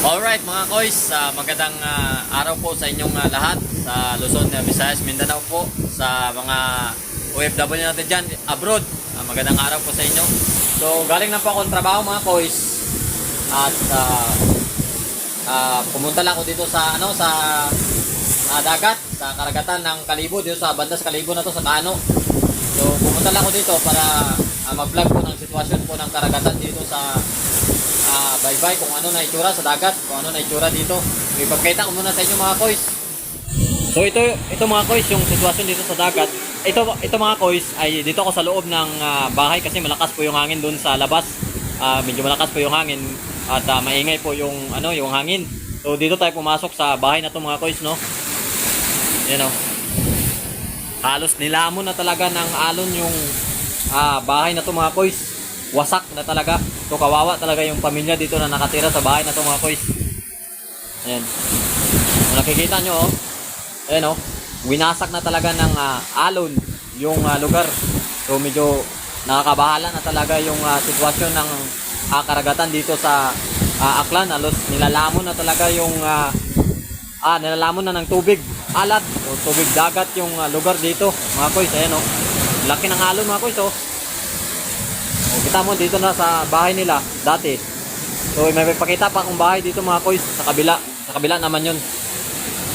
Alright mga koys, ah, magandang ah, araw po sa inyong ah, lahat sa Luzon, uh, Visayas, Mindanao po sa mga OFW natin dyan abroad. Ah, magandang araw po sa inyo. So galing na po akong trabaho mga koys at ah, ah, pumunta lang ako dito sa ano sa ah, dagat, sa karagatan ng Kalibo dito sa banda sa Kalibo na to sa Kano. So pumunta lang ako dito para ah, mag-vlog po ng sitwasyon po ng karagatan dito sa ah bye-bye kung ano na itsura sa dagat, kung ano na itsura dito. Ipapakita ko muna sa inyo mga koys. So ito ito mga koys yung sitwasyon dito sa dagat. Ito ito mga koys ay dito ako sa loob ng ah, bahay kasi malakas po yung hangin doon sa labas. Ah, medyo malakas po yung hangin at ah, maingay po yung ano yung hangin. So dito tayo pumasok sa bahay na to mga koys no. Yan o. Halos nilamon na talaga ng alon yung ah, bahay na to mga koys. Wasak na talaga. So kawawa talaga yung pamilya dito na nakatira sa bahay na to mga koys. Ayan. Kung nakikita nyo oh. Ayan oh. Winasak na talaga ng ah, alon yung ah, lugar. So medyo nakakabahala na talaga yung ah, sitwasyon ng ah, karagatan dito sa ah, Aklan. Halos nilalamon na talaga yung ah, ah, nilalamon na ng tubig alat o tubig dagat yung ah, lugar dito mga koys ayan oh laki ng alon mga koys oh kita mo dito na sa bahay nila dati so may pakita pa akong bahay dito mga koys sa kabila sa kabila naman yun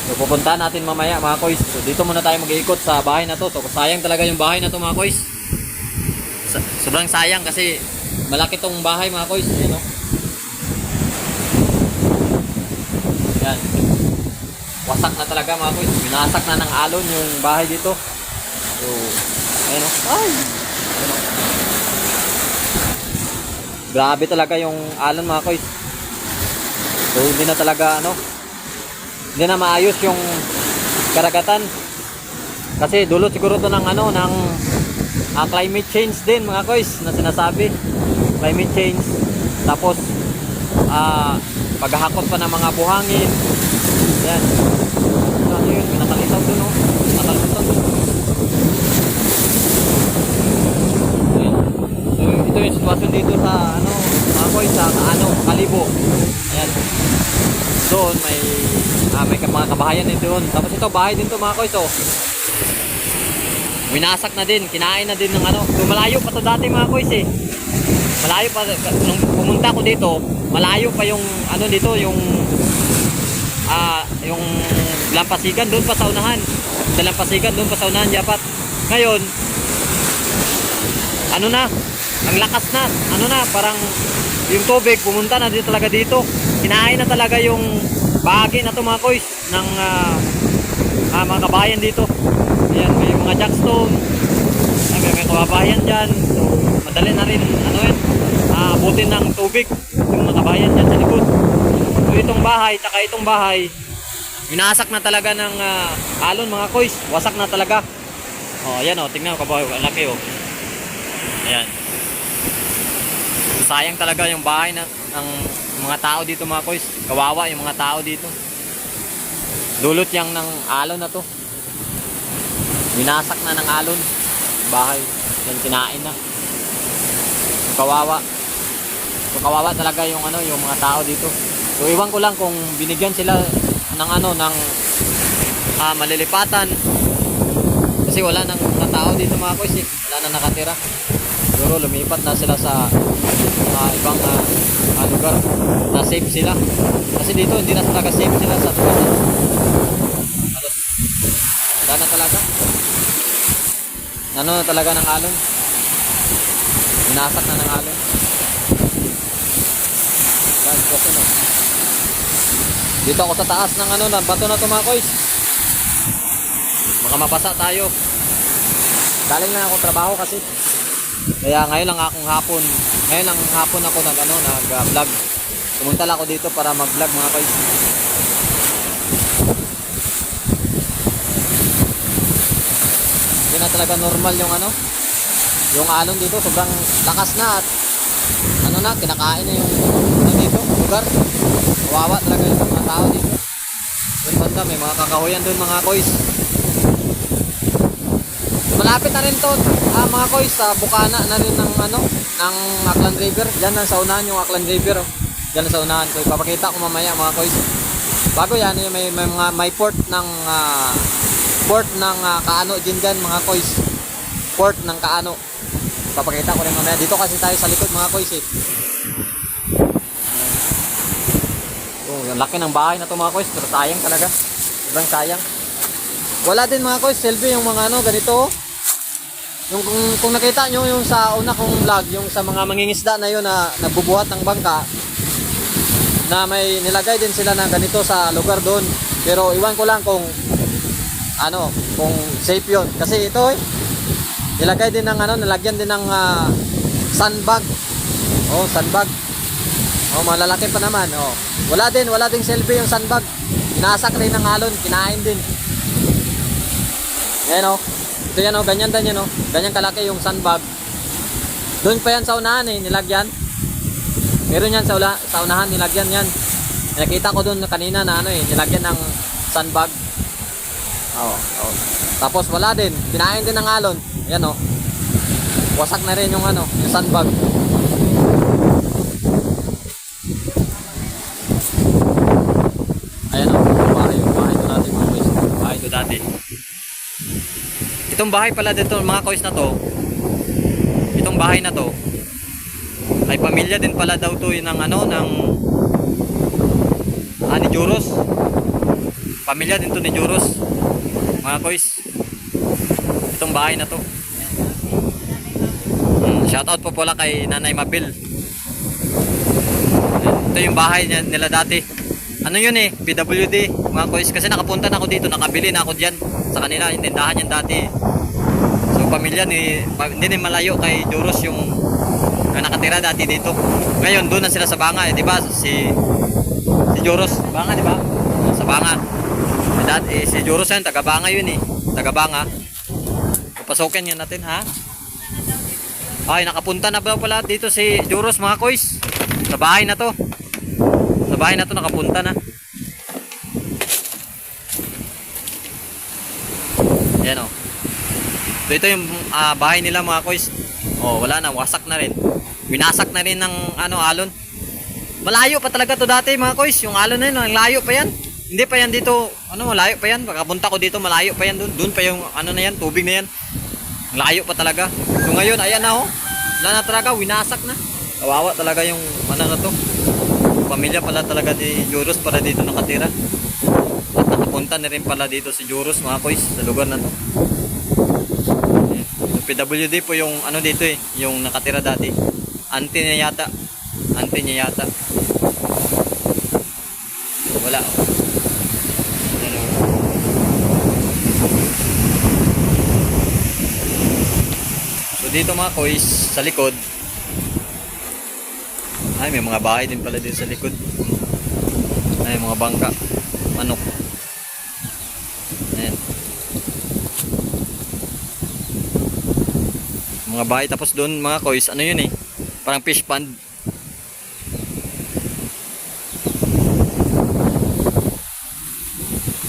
so pupunta natin mamaya mga koys so dito muna tayo mag-iikot sa bahay na to so sayang talaga yung bahay na to mga koys sobrang sayang kasi malaki tong bahay mga koys ayan oh yan wasak na talaga mga koys. Binasak na ng alon yung bahay dito. So, ayun o. Ay! Ayun o. Grabe talaga yung alon mga koys. So, hindi na talaga ano, hindi na maayos yung karagatan. Kasi dulot siguro to ng ano, ng ah, climate change din mga koys na sinasabi. Climate change. Tapos, ah, paghahakot pa ng mga buhangin. Yan. Ano yun? May nakalitaw dun, oh. Nakalitaw dun. Ayan. So, ito yung sitwasyon dito sa, ano, mga koy, sa, ano, Kalibo. Ayan. Doon, may, ah, may mga kabahayan din doon. Tapos ito, bahay din to mga koy, so. Winasak na din, kinain na din ng ano. So, malayo pa to dati mga koy, eh. Malayo pa, nung pumunta ko dito, malayo pa yung, ano dito, yung ah yung lampasigan doon pa sa unahan. Sa lampasigan doon pa sa unahan dapat. Ngayon ano na? Ang lakas na. Ano na? Parang yung tubig pumunta na dito talaga dito. Kinain na talaga yung bahagi na to mga koys ng ah, ah, mga kabayan dito. Ayan, may mga jackstone. Ay, may mga kababayan dyan. So, madali na rin ano yun, ah, abutin ng tubig yung mga kabayan dyan sa likod. So itong bahay, taka itong bahay, winasak na talaga ng ah, alon mga koys. Wasak na talaga. Oh, ayan oh, tingnan mo kabahay, ang laki oh. Ayan. Sayang talaga yung bahay na, ng mga tao dito mga koys. Kawawa yung mga tao dito. Dulot yang ng alon na to. Winasak na ng alon. Bahay. Yan kinain na. Kawawa. So kawawa talaga yung ano, yung mga tao dito. So iwan ko lang kung binigyan sila ng ano ng ah, malilipatan. Kasi wala nang tao dito mga koys eh. Wala na nakatira. Siguro lumipat na sila sa ah, ibang ah, ah, lugar na safe sila. Kasi dito hindi na talaga safe sila sa lugar na. Halos, Wala na talaga. Ano na talaga ng alon. Binasak na ng alon. Yan, kasi no. Dito ako sa taas ng ano, ng bato na to mga koys. Baka mapasa tayo. Galing lang ako trabaho kasi. Kaya ngayon lang akong hapon. Ngayon lang hapon ako nag ano, nag-vlog. Pumunta lang ako dito para mag-vlog mga koys. Hindi na talaga normal yung ano, yung alon dito sobrang lakas na at ano na, kinakain na yung ano dito, lugar. Kawawa talaga yung mga tao dito. Doon banda, may mga kakahuyan doon mga koys. Malapit na rin to, ah, mga koys, sa bukana na rin ng ano, ng Aklan River. Diyan na sa unahan yung Aklan River. Oh. Diyan sa unahan ko. Ipapakita ko mamaya mga koys. Bago yan, yung may, may mga may port ng ah, port ng ah, Kaano din dyan mga koys. Port ng Kaano. Papakita ko rin mamaya. Dito kasi tayo sa likod mga koys eh. Oh, yung laki ng bahay na to mga koys. Pero sayang talaga. Sobrang sayang. Wala din mga koys. Selfie yung mga ano ganito oh. Yung kung, kung nakita nyo yung sa una kong vlog, yung sa mga mangingisda na yun na nagbubuhat ng bangka, na may nilagay din sila na ganito sa lugar doon. Pero iwan ko lang kung ano, kung safe yun. Kasi ito eh, nilagay din ng ano, nilagyan din ng ah, sandbag. Oh, sandbag. Oh, malalaki pa naman. Oh. Wala din, wala ding selfie yung sandbag. Inasak rin ng alon, kinain din. Ayan oh. Ito yan oh, ganyan din yan oh. Ganyan kalaki yung sandbag. Doon pa yan sa unahan eh, nilagyan. Meron yan sa, ula, sa unahan, nilagyan yan. Nakita ko doon kanina na ano eh, nilagyan ng sandbag. Oo, oo. Tapos wala din, kinain din ng alon. Yan oh. Wasak na rin yung ano, yung sandbag. Ayan oh, yung bahay, yung bahay ito natin mga boys. Bahay ito dati. Itong bahay pala dito, mga kois na to. Itong bahay na to ay pamilya din pala daw to ng ano ng ah, ni Juros. Pamilya din to ni Juros. Mga kois. Itong bahay na to. Hmm, shoutout po pala kay Nanay Mabil. Ito yung bahay nila dati. Ano yun eh, PWD, mga kois. Kasi nakapunta na ako dito, nakabili na ako dyan. Sa kanila, yung tindahan yan dati. So pamilya ni, hindi din malayo kay Joros yung na nakatira dati dito. Ngayon, doon na sila sa Banga, eh, di ba? Si, si Joros, Banga, di ba? Sa Banga. Dati, eh, si Joros yan, taga Banga yun eh. Taga Banga. Papasokin yun natin, ha? Ay, nakapunta na ba pala dito si Joros, mga kois? Sa bahay na to. Sa bahay na to nakapunta na. Yan o. So ito yung ah, bahay nila mga kois. Oh, wala na, wasak na rin. Winasak na rin ng ano alon. Malayo pa talaga to dati mga kois. Yung alon na yun, ang layo pa yan. Hindi pa yan dito, ano, malayo pa yan. Pagkapunta ko dito, malayo pa yan doon. Doon pa yung ano na yan, tubig na yan. Layo pa talaga. So ngayon, ayan na oh. Wala na talaga, winasak na. Kawawa talaga yung ano na to. Pamilya pala talaga ni Juros para dito nakatira. At nakapunta na rin pala dito si Juros mga kois sa lugar na to. Yung PWD po yung ano dito eh, yung nakatira dati. Auntie niya yata. Auntie niya yata. Wala. Ano? So dito mga kois, sa likod, ay may mga bahay din pala dito sa likod. Ay mga bangka, manok. Ayan. Mga bahay tapos doon mga kois, ano yun eh? Parang fish pond.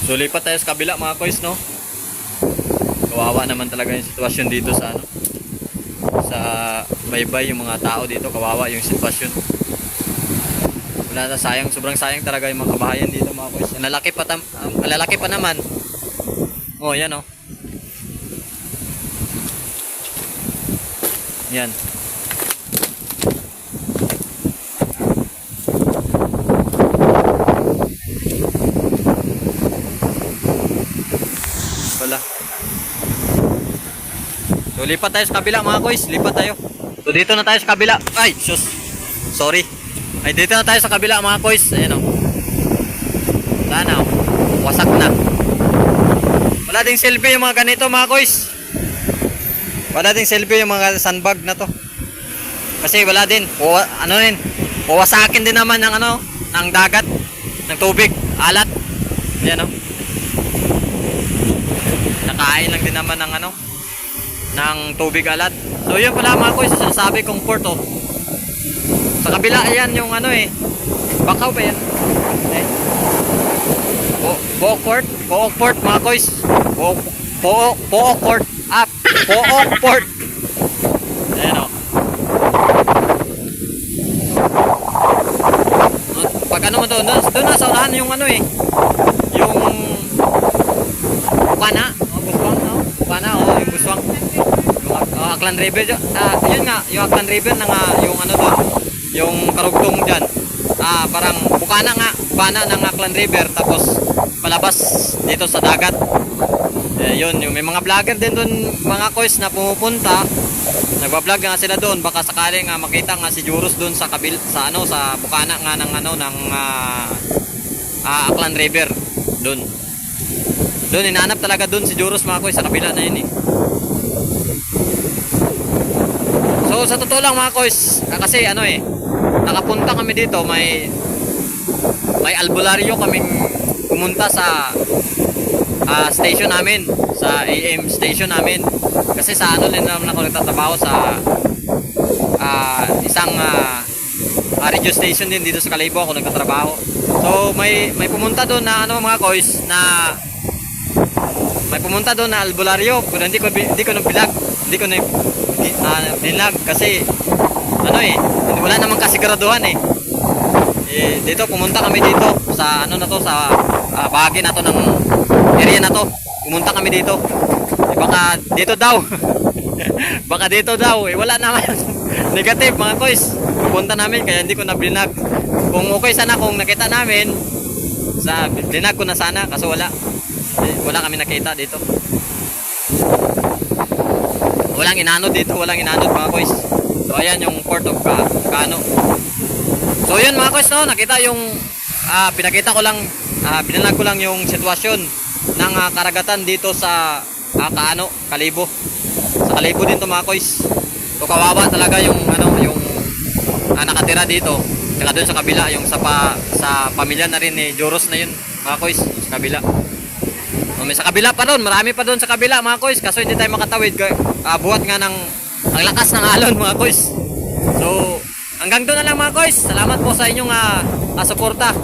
So lipat tayo sa kabila mga kois no. Kawawa naman talaga yung sitwasyon dito sa ano sa baybay yung mga tao dito kawawa yung sitwasyon. Wala na sayang sobrang sayang talaga yung mga kabahayan dito mga boys. Lalaki pa tam, ang lalaki pa naman. Oh yan oh. Yan. Wala. So lipat tayo sa kabila mga kois, lipat tayo. So dito na tayo sa kabila. Ay, sus. Sorry. Ay dito na tayo sa kabila mga kois. Ayan o. Wala na oh. Wasak na. Wala ding selfie yung mga ganito mga kois. Wala ding selfie yung mga sandbag na to. Kasi wala din. O, ano rin. Wawasakin din naman ng ano, ng dagat, ng tubig, alat. Ayan o. Nakain lang din naman ng ano, ng tubig alat. So yun pala mga koy, sinasabi kong port oh. Sa kabila ayan yung ano eh. Bakaw ba yan? Eh. Bo Book port, Book port mga koy. Bo Bo Book port. Ah, Book port. Ayan oh. ano mo doon, doon, na sa unahan yung ano eh. Yung Bukana, oh, Buswang, no? Bukana, oh, yung Buswang. Yung uh, Aklan River, ah, yun nga, yung Aklan River na nga, yung ano doon, yung karugtong dyan. Ah, parang Bukana nga, Bukana ng Aklan River, tapos palabas dito sa dagat. Eh, yun, yung may mga vlogger din doon, mga kois na pumupunta. Nagba-vlog nga sila doon, baka sakaling nga makita nga si Juros doon sa kabil sa ano sa bukana nga ng ano ng ah, ah, Aklan River doon. Doon inaanap talaga doon si Juros mga kois sa kabila na yun eh. So sa totoo lang mga kois, ah, kasi ano eh, nakapunta kami dito, may may albularyo kaming pumunta sa ah, station namin, sa AM station namin. Kasi sa ano din naman ako nagtatrabaho sa ah, isang ah, radio station din dito sa Kalibo ako nagtatrabaho. So may may pumunta doon na ano mga kois na may pumunta doon na albularyo pero hindi ko hindi ko nang bilag hindi ko na uh, binag kasi ano eh wala namang kasiguraduhan eh eh, dito pumunta kami dito sa ano na to sa ah, bahagi na to ng area na to. Pumunta kami dito. Eh, baka dito daw. baka dito daw. Eh, wala naman. Negative mga kois. Pupunta namin kaya hindi ko na blinag. Kung okay sana kung nakita namin sa blinag ko na sana kaso wala. Eh, wala kami nakita dito. Walang inanod dito, walang inanod mga kois. So ayan yung port of Ka Kano. So yun mga kois no, nakita yung ah, pinakita ko lang ah, binalag ko lang yung sitwasyon ng ah, karagatan dito sa ah, Kaano, Kalibo. Sa Kalibo din to mga kois. So kawawa talaga yung ano, yung ah, nakatira dito. Tsaka doon sa kabila, yung sa pa, sa pamilya na rin ni Joros na yun, mga kois, sa kabila. May sa kabila pa doon, marami pa doon sa kabila mga kois, kaso hindi tayo makatawid. Ah, buhat nga ng ang lakas ng alon mga kois. So, hanggang doon na lang mga kois. Salamat po sa inyong ah, ah, suporta.